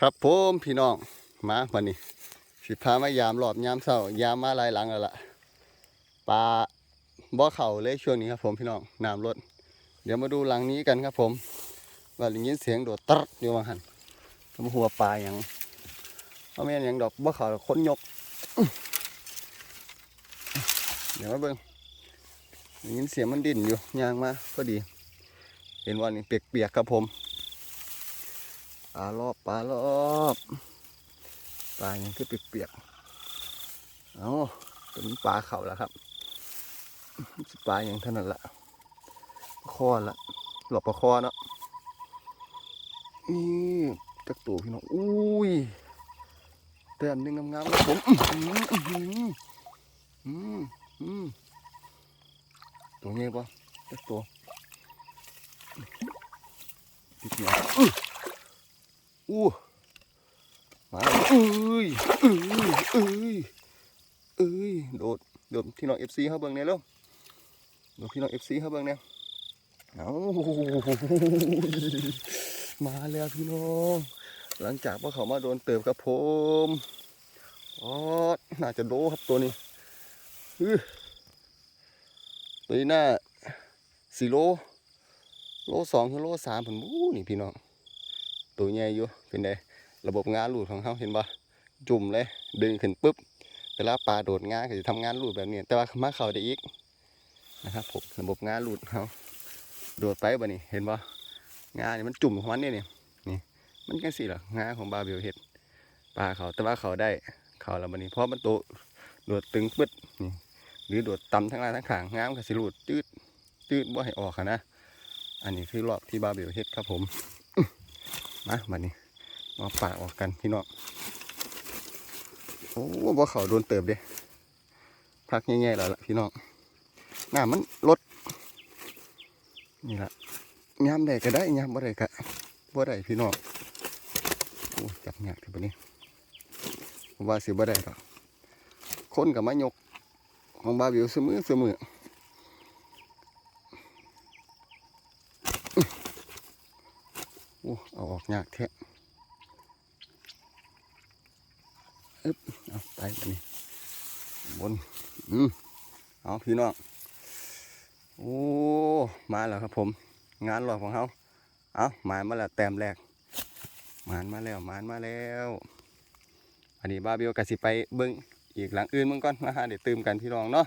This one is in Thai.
ครับผมพี่น้องมาวันนี้สิพามายามรอบยามเช้ายามมาหลายหลังแล้วล่ะปลาบ่อเข่าเลยช่วงนี้ครับผมพี่น้องน้ำลดเดี๋ยวมาดูหลังนี้กันครับผมว่าได้ยินเสียงโดดตัดอยู่ว่าหันทำหัวปลาอย่างเพราะแม่ยังดอกบ่อเข่าค้นยก เดี๋ยวมาเบิ่งได้ยินเสียงมันดิ่นอยู่ยางมาพอดี เห็นว่านี่เปียกๆครับผม ปลารอบปลารอบปลาอยังคือเปียกๆเอาเป็นปลาเข่าแล้วครับปลาอย่างเท่านั้นละคอละหลบปลาคอเนาะนี่ตะตูพี่น้องอุ้ยแต้มหนึงงามๆครับผมอื้อหืออื้อหืออืมอืมตัวนี้ปะตะตัวติดเหนียว อู้มาเอ้ยเอ้ยเอ้ยเอ้ยโดดโดดพี่น้องเอฟซีเขาเบิ่งเนี่ยแล้วโดดพี่น้องเอฟซีเขาเบิ่งเนี่ยเอามาแล้วพี่น้อง หลังจากว่าเขามาโดนเติบครับผมอ๋อน่าจะโดครับตัวนี้ตัวนี้น่าสี่โล โลสองถึงโลสามผมบู้นี่พี่น้อง ตัวใหญ่อยู่เป็นไงระบบงานรูดของเขาเห็นปะจุ่มเลยดึงขึ้นปุ๊บเวลาปลาโดดงาก็จะทำงานรูดแบบนี้ แต่ว่ามาเขาได้อีกนะครับผมระบบงานรูดเขาโดดไปบ่นี่เห็นปะงาเนี่ยมันจุ่มของมันนี่นี่นี่มันแค่สิหรองาของบาเบลเห็ดปลาเขาแต่ว่าเขาได้เขาแล้วบันนี้เพราะมันโตโดดตึงปึ๊ดนี่หรือโดดต่ำทั้งล่างทั้งขางงามกับสิรูดตืดตืดบ่ให้ออกนะ อันนี้คือรอบที่บาเบลเห็ดครับผม มาบัดนี้มาป่าออกกันพี่น้องโอ้บ่เขาโดนเติบเด้พักแง่ๆแล้วล่ะพี่น้องน้ามันลดนี่ละยามใดก็ได้ยามบ่ได้ก็บ่ได้พี่น้องโอ้จับหยากทีบัดนี้ว่าสิบ่ได้หรอกคนกับมายกของบาบิวเสมอเสมอ โอ้เอาออกยากแท้อึ๊บเอาไปอันนี้บนอืมเอาพี่น้องโอ้มาแล้วครับผม งานหลอกของเขาเอาหมานมาแล้วแต้มแรกหมานมาแล้วหมานมาแล้ว อันนี้บาเบลกสิไปเบิ้งอีกหลังอื่นมึงก่อนนะฮะเดี๋ยวตื่มกันพี่น้องเนาะ